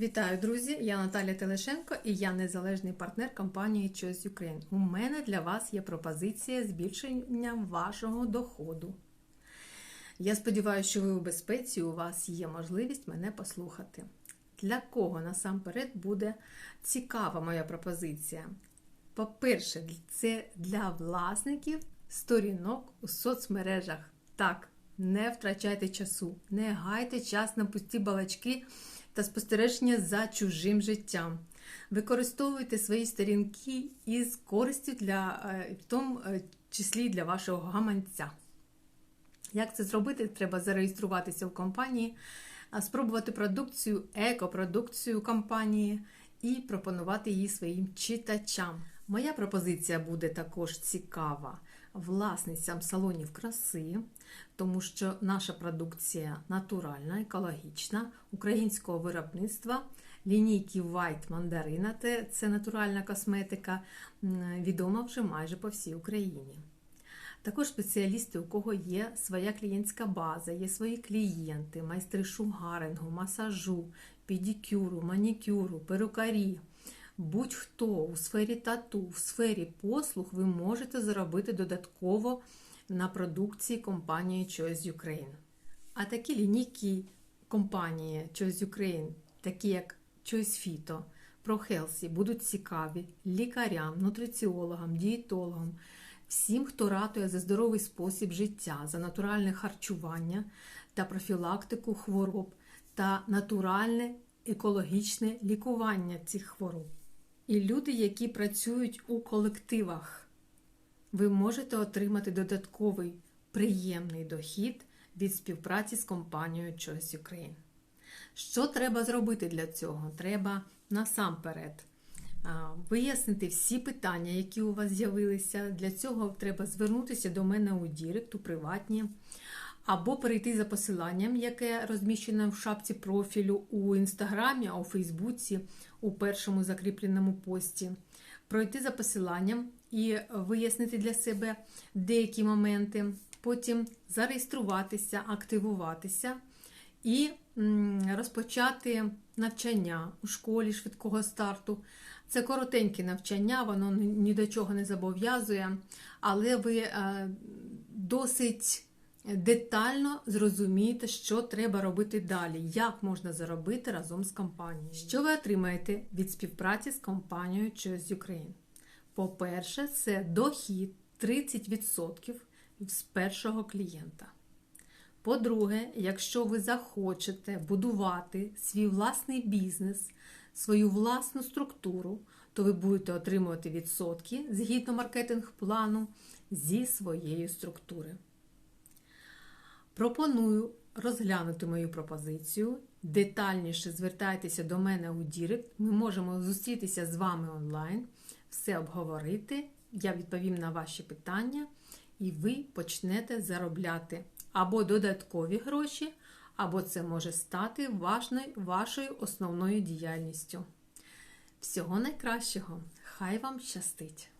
Вітаю, друзі! Я Наталя Телешенко і я незалежний партнер компанії Choice Ukraine. У мене для вас є пропозиція збільшення вашого доходу. Я сподіваюся, що ви у безпеці, у вас є можливість мене послухати. Для кого насамперед буде цікава моя пропозиція? По-перше, це для власників сторінок у соцмережах. Так, не втрачайте часу, не гайте час на пусті балачки та спостереження за чужим життям. Використовуйте свої сторінки із користю для, е, в тому е, числі для вашого гаманця. Як це зробити? Треба зареєструватися в компанії, спробувати продукцію, екопродукцію компанії і пропонувати її своїм читачам. Моя пропозиція буде також цікава власницям салонів краси, тому що наша продукція натуральна, екологічна, українського виробництва. Лінійки White Mandarina – це натуральна косметика, відома вже майже по всій Україні. Також спеціалісти, у кого є своя клієнтська база, є свої клієнти, майстри шугарингу, масажу, педикюру, манікюру, перукарі. Будь-хто у сфері тату, в сфері послуг ви можете заробити додатково на продукції компанії Choice Ukraine. А такі лінійки компанії Choice Ukraine, такі як Choice Fito, ProHealthy, будуть цікаві лікарям, нутриціологам, дієтологам, всім, хто ратує за здоровий спосіб життя, за натуральне харчування та профілактику хвороб та натуральне екологічне лікування цих хвороб. І люди, які працюють у колективах, ви можете отримати додатковий приємний дохід від співпраці з компанією Choice Ukraine. Що треба зробити для цього? Треба насамперед вияснити всі питання, які у вас з'явилися. Для цього треба звернутися до мене у Дірект, у приватні, або перейти за посиланням, яке розміщено в шапці профілю у Інстаграмі, а у Фейсбуці, у першому закріпленому пості. Пройти за посиланням і вияснити для себе деякі моменти, потім зареєструватися, активуватися і розпочати навчання у школі швидкого старту. Це коротеньке навчання, воно ні до чого не зобов'язує, але ви е, досить детально зрозумієте, що треба робити далі, як можна заробити разом з компанією. Що ви отримаєте від співпраці з компанією Choice Ukraine? По-перше, це дохід 30% з першого клієнта. По-друге, якщо ви захочете будувати свій власний бізнес, свою власну структуру, то ви будете отримувати відсотки згідно маркетинг-плану зі своєї структури. Пропоную розглянути мою пропозицію. Детальніше звертайтеся до мене у Дірект. Ми можемо зустрітися з вами онлайн, все обговорити. Я відповім на ваші питання, і ви почнете заробляти або додаткові гроші, або це може стати вашою основною діяльністю. Всього найкращого! Хай вам щастить!